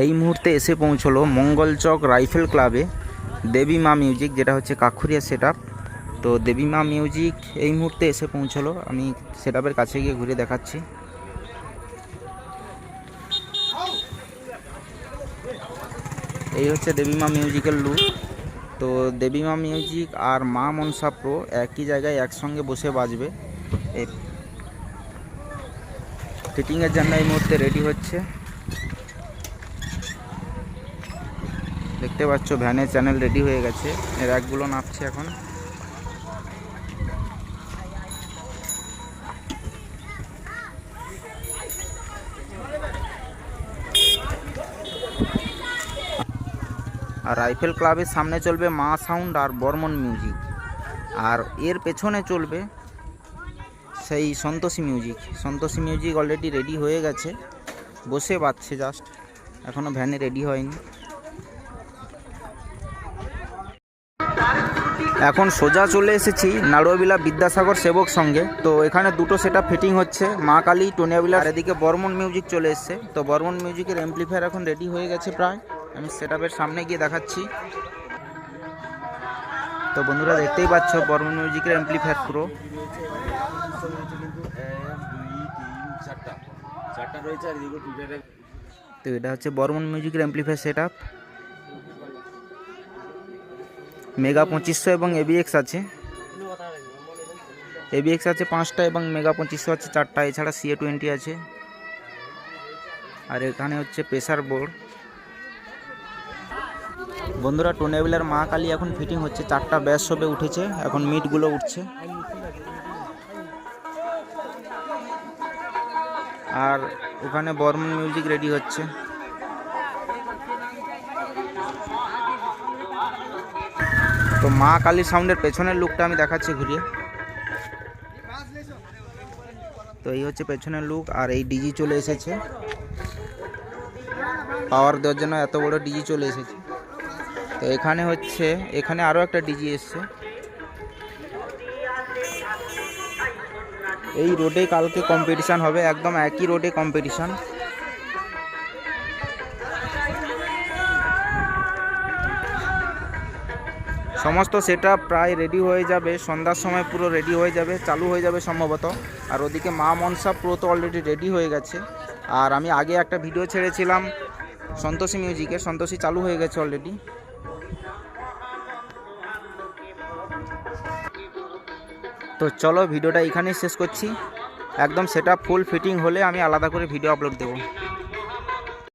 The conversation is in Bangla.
এই মুহূর্তে এসে পৌঁছলো মঙ্গলচক রাইফেল ক্লাবে দেবী মা মিউজিক, যেটা হচ্ছে কাখুরিয়া সেট তো দেবী মা মিউজিক এই মুহূর্তে এসে পৌঁছলো। আমি সেট কাছে গিয়ে ঘুরে দেখাচ্ছি। এই হচ্ছে দেবী মা মিউজিক্যাল লুক তো দেবী মা মিউজিক আর মা মনসা প্রো একই জায়গায় একসঙ্গে বসে বাজবে। ফিটিংয়ের জন্য এই মুহূর্তে রেডি হচ্ছে। দেখতে পাচ্ছ, ভ্যানের চ্যানেল রেডি হয়ে গেছে। এর একগুলো নাপছে এখন। আর রাইফেল ক্লাবের সামনে চলবে মা সাউন্ড আর বর্মন মিউজিক। আর এর পেছনে চলবে সেই Santoshi music. Santoshi music already ready হয়ে গেছে। বসে বাজছে জাস্ট এখনও ভ্যানে রেডি হয়নি। এখন সোজা চলে এসেছি নাড়ুয়াবিলা বিদ্যাসাগর সেবক সঙ্গে। তো এখানে দুটো সেটা ফিটিং হচ্ছে। মা কালী টোনিয়াবিলা এদিকে বর্মন মিউজিক চলে এসছে। তো বর্মন মিউজিকের এমপ্লিফায়ার এখন রেডি হয়ে গেছে প্রায়। আমি সেট সামনে গিয়ে দেখাচ্ছি। তো বন্ধুরা দেখতেই পাচ্ছ বর্মন মিউজিকের এমপ্লিফায়ার পুরো। তো এটা হচ্ছে বর্মন মিউজিকের এমপ্লিফায়ার সেট আপ মেগা পঁচিশশো এবং এবিএক্স আছে। এবিএক্স আছে পাঁচটা এবং মেগা পঁচিশশো আছে চারটা, এছাড়া সিএ টোয়েন্টি আছে। আর এখানে হচ্ছে প্রেসার বোর্ড। বন্ধুরা, টোনেবিলার মা কালী এখন ফিটিং হচ্ছে, চারটা ব্যাস সবে উঠেছে, এখন মিটগুলো উঠছে। আর ওখানে বর্মন মিউজিক রেডি হচ্ছে। তো মা কালী সাউন্ডের পেছনের লুকটা আমি দেখাচ্ছি ঘুরিয়ে। তো এই হচ্ছে পেছনের লুক আর এই ডিজি চলে এসেছে। পাওয়ার দেওয়ার জন্য এত বড় ডিজি চলে এসেছে। তো এখানে হচ্ছে, এখানে আরও একটা ডিজি এসছে। এই রোডে কালকে কম্পিটিশান হবে, একদম একই রোডে কম্পিটিশান সমস্ত সেট প্রায় রেডি হয়ে যাবে। সন্ধ্যার সময় পুরো রেডি হয়ে যাবে, চালু হয়ে যাবে সম্ভবত। আর ওদিকে মা মনসা পুরো তো অলরেডি রেডি হয়ে গেছে। আর আমি আগে একটা ভিডিও ছেড়েছিলাম সন্তোষী মিউজিকের সন্তোষী চালু হয়ে গেছে অলরেডি তো চলো ভিডিওটা এখানেই শেষ করছি। একদম সেটা ফুল ফিটিং হলে আমি আলাদা করে ভিডিও আপলোড দেবো।